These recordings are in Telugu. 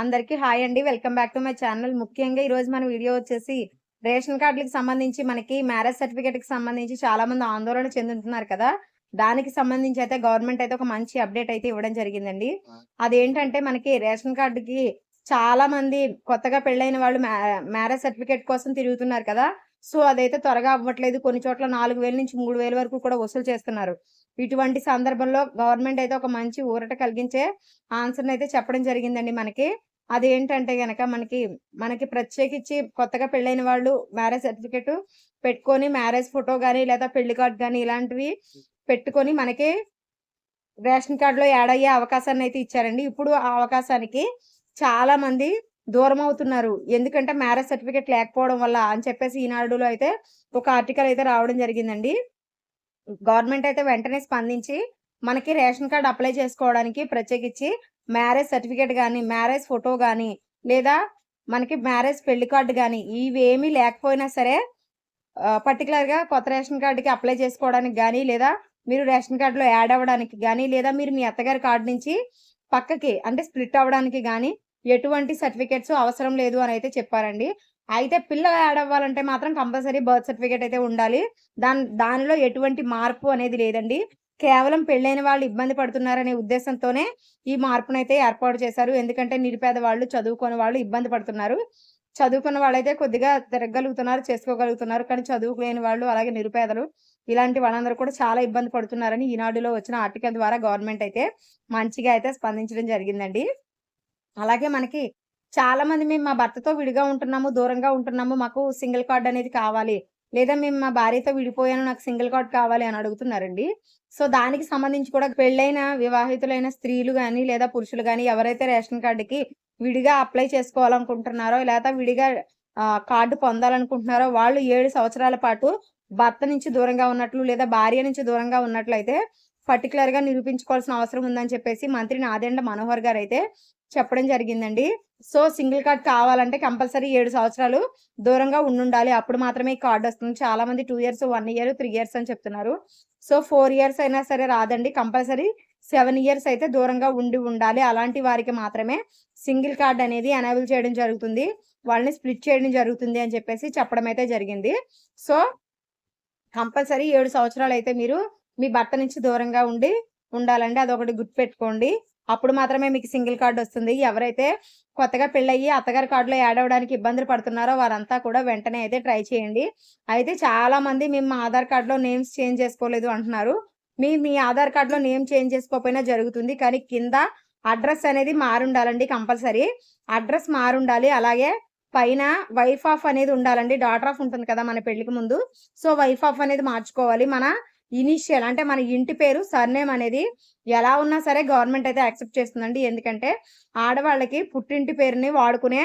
అందరికీ హాయ్ అండి. Welcome back to my channel. ముఖ్యంగా ఈ రోజు మన వీడియో వచ్చేసి రేషన్ కార్డులకు సంబంధించి మనకి మ్యారేజ్ సర్టిఫికేట్కి సంబంధించి చాలా మంది ఆందోళన చెందుతున్నారు కదా. దానికి సంబంధించి అయితే గవర్నమెంట్ అయితే ఒక మంచి అప్డేట్ అయితే ఇవ్వడం జరిగిందండి. అదేంటంటే మనకి రేషన్ కార్డుకి చాలా మంది కొత్తగా పెళ్ళైన వాళ్ళు మ్యారేజ్ సర్టిఫికేట్ కోసం తిరుగుతున్నారు కదా. సో అదైతే త్వరగా అవ్వట్లేదు. కొన్ని చోట్ల నాలుగు వేల నుంచి మూడు వేల వరకు కూడా వసూలు చేస్తున్నారు. ఇటువంటి సందర్భంలో గవర్నమెంట్ అయితే ఒక మంచి ఊరట కలిగించే ఆన్సర్ని అయితే చెప్పడం జరిగిందండి మనకి. అదేంటంటే గనక మనకి మనకి ప్రత్యేకించి కొత్తగా పెళ్ళైన వాళ్ళు మ్యారేజ్ సర్టిఫికేట్ పెట్టుకొని మ్యారేజ్ ఫోటో కానీ లేదా పెళ్ళి కార్డ్ కానీ ఇలాంటివి పెట్టుకొని మనకి రేషన్ కార్డులో యాడ్ అయ్యే అవకాశాన్ని అయితే ఇచ్చారండి. ఇప్పుడు ఆ అవకాశానికి చాలా మంది దూరం అవుతున్నారు. ఎందుకంటే మ్యారేజ్ సర్టిఫికేట్ లేకపోవడం వల్ల అని చెప్పేసి ఈనాడులో అయితే ఒక ఆర్టికల్ అయితే రావడం జరిగిందండి. గవర్నమెంట్ అయితే వెంటనే స్పందించి మనకి రేషన్ కార్డ్ అప్లై చేసుకోవడానికి ప్రత్యేకించి మ్యారేజ్ సర్టిఫికేట్ కానీ మ్యారేజ్ ఫోటో కానీ లేదా మనకి మ్యారేజ్ పెళ్ళి కార్డు కానీ ఇవేమీ లేకపోయినా సరే పర్టికులర్గా కొత్త రేషన్ కార్డుకి అప్లై చేసుకోవడానికి కానీ లేదా మీరు రేషన్ కార్డులో యాడ్ అవ్వడానికి కానీ లేదా మీరు మీ అత్తగారి కార్డు నుంచి పక్కకి అంటే స్ప్లిట్ అవ్వడానికి కానీ ఎటువంటి సర్టిఫికేట్స్ అవసరం లేదు అని అయితే చెప్పారండి. అయితే పిల్ల యాడ్ అవ్వాలంటే మాత్రం కంపల్సరీ బర్త్ సర్టిఫికేట్ అయితే ఉండాలి. దాని దానిలో ఎటువంటి మార్పు అనేది లేదండి. కేవలం పెళ్ళైన వాళ్ళు ఇబ్బంది పడుతున్నారనే ఉద్దేశంతోనే ఈ మార్పునైతే ఏర్పాటు చేశారు. ఎందుకంటే నిరుపేద వాళ్ళు చదువుకునే వాళ్ళు ఇబ్బంది పడుతున్నారు. చదువుకున్న వాళ్ళైతే కొద్దిగా తిరగలుగుతున్నారు చేసుకోగలుగుతున్నారు. కానీ చదువుకోలేని వాళ్ళు అలాగే నిరుపేదలు ఇలాంటి వాళ్ళందరూ కూడా చాలా ఇబ్బంది పడుతున్నారని ఈనాడులో వచ్చిన ఆర్టికల్ ద్వారా గవర్నమెంట్ అయితే మంచిగా అయితే స్పందించడం జరిగిందండి. అలాగే మనకి చాలా మంది మేము మా భర్తతో విడిగా ఉంటున్నాము దూరంగా ఉంటున్నాము మాకు సింగిల్ కార్డ్ అనేది కావాలి. లేదా మేము మా భార్యతో విడిపోయాను నాకు సింగిల్ కార్డ్ కావాలి అని అడుగుతున్నారండి. సో దానికి సంబంధించి కూడా పెళ్ళైన వివాహితులైన స్త్రీలు కానీ లేదా పురుషులు కానీ ఎవరైతే రేషన్ కార్డుకి విడిగా అప్లై చేసుకోవాలనుకుంటున్నారో లేదా విడిగా కార్డు పొందాలనుకుంటున్నారో వాళ్ళు ఏడు సంవత్సరాల పాటు భర్త నుంచి దూరంగా ఉన్నట్లు లేదా భార్య నుంచి దూరంగా ఉన్నట్లయితే పర్టికులర్గా నిరూపించుకోవాల్సిన అవసరం ఉందని చెప్పేసి మంత్రి నాదెండ మనోహర్ గారు అయితే చెప్పడం జరిగిందండి. సో సింగిల్ కార్డ్ కావాలంటే కంపల్సరీ ఏడు సంవత్సరాలు దూరంగా ఉండాలి అప్పుడు మాత్రమే ఈ కార్డు వస్తుంది. చాలా మంది two years one year three years అని చెప్తున్నారు. సో ఫోర్ ఇయర్స్ అయినా సరే రాదండి. కంపల్సరీ సెవెన్ ఇయర్స్ అయితే దూరంగా ఉండి ఉండాలి. అలాంటి వారికి మాత్రమే సింగిల్ కార్డ్ అనేది ఎనేబుల్ చేయడం జరుగుతుంది. వాళ్ళని స్ప్లిట్ చేయడం జరుగుతుంది అని చెప్పేసి చెప్పడం అయితే జరిగింది. సో కంపల్సరీ ఏడు సంవత్సరాలు అయితే మీరు మీ భర్త నుంచి దూరంగా ఉండి ఉండాలండి అదొకటి గుర్తుపెట్టుకోండి. అప్పుడు మాత్రమే మీకు సింగిల్ కార్డు వస్తుంది. ఎవరైతే కొత్తగా పెళ్ళయ్యి అత్తగారి కార్డులో యాడ్ అవ్వడానికి ఇబ్బందులు పడుతున్నారో వారంతా కూడా వెంటనే అయితే ట్రై చేయండి. అయితే చాలా మంది మేము మా ఆధార్ కార్డులో నేమ్స్ చేంజ్ చేసుకోలేదు అంటున్నారు. మీ మీ ఆధార్ కార్డులో నేమ్ చేంజ్ చేసుకోకపోయినా జరుగుతుంది. కానీ కింద అడ్రస్ అనేది మారుండాలండి కంపల్సరీ. అడ్రస్ మారుండాలి. అలాగే పైన వైఫ్ ఆఫ్ అనేది ఉండాలండి. డాటర్ ఆఫ్ ఉంటుంది కదా మన పెళ్ళికి ముందు. సో వైఫ్ ఆఫ్ అనేది మార్చుకోవాలి. మన ఇనిషియల్ అంటే మన ఇంటి పేరు సర్నేమ్ అనేది ఎలా ఉన్నా సరే గవర్నమెంట్ అయితే యాక్సెప్ట్ చేస్తుందండి. ఎందుకంటే ఆడవాళ్ళకి పుట్టింటి పేరుని వాడుకునే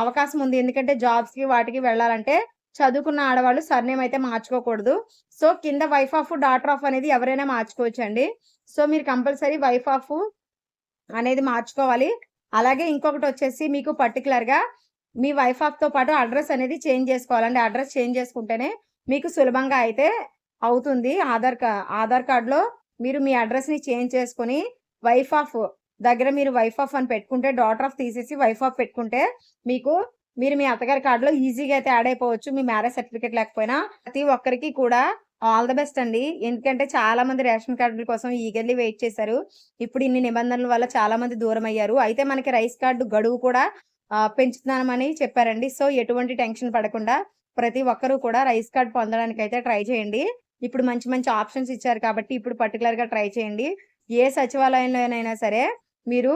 అవకాశం ఉంది. ఎందుకంటే జాబ్స్కి వాటికి వెళ్ళాలంటే చదువుకున్న ఆడవాళ్ళు సర్నేమ్ అయితే మార్చుకోకూడదు. సో కింద వైఫ్ ఆఫ్ డాటర్ ఆఫ్ అనేది ఎవరైనా మార్చుకోవచ్చు అండి సో మీరు కంపల్సరీ వైఫ్ ఆఫ్ అనేది మార్చుకోవాలి. అలాగే ఇంకొకటి వచ్చేసి మీకు పర్టికులర్గా మీ వైఫ్ ఆఫ్తో పాటు అడ్రస్ అనేది చేంజ్ చేసుకోవాలండి. అడ్రస్ చేంజ్ చేసుకుంటేనే మీకు సులభంగా అయితే అవుతుంది. ఆధార్ ఆధార్ కార్డులో మీరు మీ అడ్రస్ని చేంజ్ చేసుకొని వైఫ్ ఆఫ్ దగ్గర మీరు వైఫ్ ఆఫ్ అని పెట్టుకుంటే డాటర్ ఆఫ్ తీసేసి వైఫ్ ఆఫ్ పెట్టుకుంటే మీకు మీరు మీ అత్తగారి కార్డులో ఈజీగా అయితే యాడ్ అయిపోవచ్చు. మీ మ్యారేజ్ సర్టిఫికేట్ లేకపోయినా ప్రతి ఒక్కరికి కూడా ఆల్ ద బెస్ట్ అండి. ఎందుకంటే చాలా మంది రేషన్ కార్డుల కోసం ఈగర్లీ వెయిట్ చేశారు. ఇప్పుడు ఇన్ని నిబంధనల వల్ల చాలా మంది దూరం అయ్యారు. అయితే మనకి రైస్ కార్డు గడువు కూడా పెంచుతున్నామని చెప్పారండి. సో ఎటువంటి టెన్షన్ పడకుండా ప్రతి ఒక్కరూ కూడా రైస్ కార్డ్ పొందడానికి అయితే ట్రై చేయండి. ఇప్పుడు మంచి మంచి ఆప్షన్స్ ఇచ్చారు కాబట్టి ఇప్పుడు పర్టికులర్గా ట్రై చేయండి. ఏ సచివాలయంలోనైనా సరే మీరు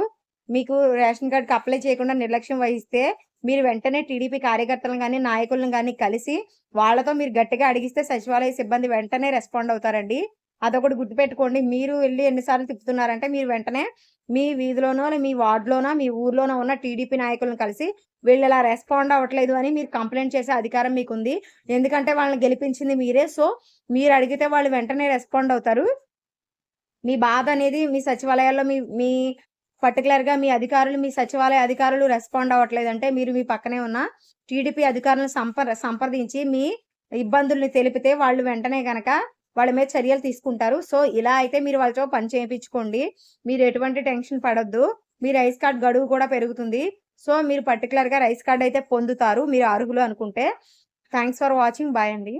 మీకు రేషన్ కార్డ్కి అప్లై చేయకుండా నిర్లక్ష్యం వహిస్తే మీరు వెంటనే టీడీపీ కార్యకర్తలను కానీ నాయకులను కానీ కలిసి వాళ్ళతో మీరు గట్టిగా అడిగిస్తే సచివాలయ సిబ్బంది వెంటనే రెస్పాండ్ అవుతారండి. అదొకటి గుర్తుపెట్టుకోండి. మీరు వెళ్ళి ఎన్నిసార్లు తిప్పుతున్నారంటే మీరు వెంటనే మీ వీధిలోనో మీ వార్డులోనో మీ ఊర్లోనో ఉన్న టీడీపీ నాయకులను కలిసి వీళ్ళు ఇలా రెస్పాండ్ అవ్వట్లేదు అని మీరు కంప్లైంట్ చేసే అధికారం మీకు ఉంది ఎందుకంటే వాళ్ళని గెలిపించింది మీరే. సో మీరు అడిగితే వాళ్ళు వెంటనే రెస్పాండ్ అవుతారు. మీ బాధ అనేది మీ సచివాలయాల్లో మీ మీ పర్టికులర్గా మీ అధికారులు మీ సచివాలయ అధికారులు రెస్పాండ్ అవ్వట్లేదు అంటే మీరు మీ పక్కనే ఉన్న టీడీపీ అధికారులను సంప్ర సంప్రదించి మీ ఇబ్బందుల్ని తెలిపితే వాళ్ళు వెంటనే కనుక వాళ్ళ మీద చర్యలు తీసుకుంటారు. సో ఇలా అయితే మీరు వాళ్ళతో పని చేయించుకోండి. మీరు ఎటువంటి టెన్షన్ పడొద్దు. మీ రైస్ కార్డ్ గడువు కూడా పెరుగుతుంది. సో మీరు పర్టికులర్గా రైస్ కార్డ్ అయితే పొందుతారు. మీరు అర్హులు అనుకుంటే. Thanks for watching. బాయ్ అండి.